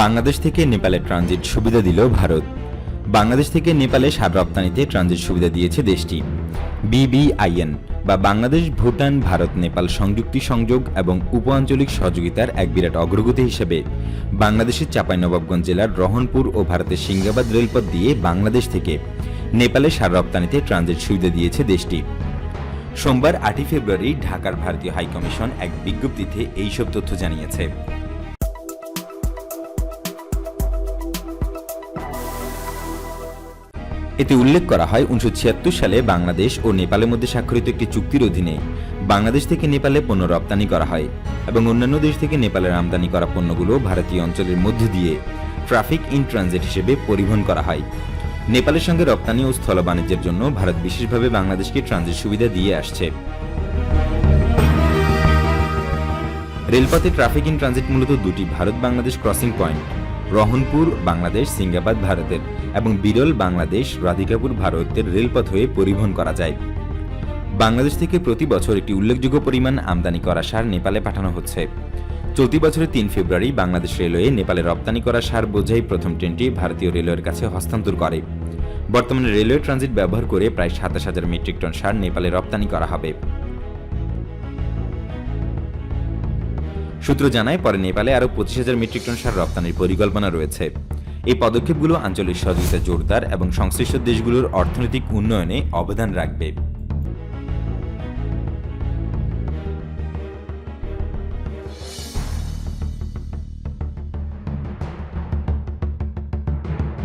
বাংলাদেশ থেকে নেপালে ট্রানজিট সুবিধা দিল ভারত। বাংলাদেশ থেকে নেপালে সার রপ্তানিতে ট্রানজিট সুবিধা দিয়েছে দেশটি। বিবিআইএন বা বাংলাদেশ, ভুটান, ভারত, নেপাল সংযুক্তি সংযোগ এবং উপ আঞ্চলিক সহযোগিতার এক বিরাট অগ্রগতি হিসেবে বাংলাদেশের চাঁপাইনবাবগঞ্জ জেলার রহনপুর ও ভারতের সিঙ্গাবাদ রেলপথ দিয়ে বাংলাদেশ থেকে নেপালে সার রপ্তানিতে ট্রানজিট সুবিধা দিয়েছে দেশটি। সোমবার আটই ফেব্রুয়ারি ঢাকার ভারতীয় হাইকমিশন এক বিজ্ঞপ্তিতে এইসব তথ্য জানিয়েছে। এতে উল্লেখ করা হয় উনিশশো ছিয়াত্তর সালে বাংলাদেশ ও নেপালের মধ্যে স্বাক্ষরিত একটি চুক্তির অধীনে বাংলাদেশ থেকে নেপালে পণ্য রপ্তানি করা হয় এবং অন্যান্য দেশ থেকে নেপালের আমদানি করা পণ্যগুলো ভারতীয় অঞ্চলের মধ্য দিয়ে ট্রাফিক ইন ট্রানজিট হিসেবে পরিবহন করা হয়। নেপালের সঙ্গে রপ্তানি ও স্থল বাণিজ্যের জন্য ভারত বিশেষভাবে বাংলাদেশকে ট্রানজিট সুবিধা দিয়ে আসছে। রেলপথে ট্রাফিক ইন ট্রানজিট মূলত দুটি ভারত বাংলাদেশ ক্রসিং পয়েন্ট। রহনপুর, বাংলাদেশ, সিঙ্গাবাদ ভারতের এবং বিরল বাংলাদেশ, রাধিকাপুর ভারতের রেলপথ হয়ে পরিবহন করা যায়। বাংলাদেশ থেকে প্রতি বছর একটি উল্লেখযোগ্য পরিমাণ আমদানি করা সার নেপালে পাঠানো হচ্ছে। চলতি বছরের তিন ফেব্রুয়ারি বাংলাদেশ রেলওয়ে নেপালে রপ্তানি করা সার বোঝাই প্রথম ট্রেনটি ভারতীয় রেলওয়ের কাছে হস্তান্তর করে। বর্তমানে রেলওয়ে ট্রানজিট ব্যবহার করে প্রায় সাতাশ হাজার মেট্রিক টন সার নেপালে রপ্তানি করা হবে। সূত্র জানায়, পরে নেপালে আরও পঁচিশ হাজার মেট্রিক টন সার রপ্তানির পরিকল্পনা রয়েছে। এই পদক্ষেপগুলো আঞ্চলিক সহযোগিতা জোরদার এবং সংশ্লিষ্ট দেশগুলোর অর্থনৈতিক উন্নয়নে অবদান রাখবে।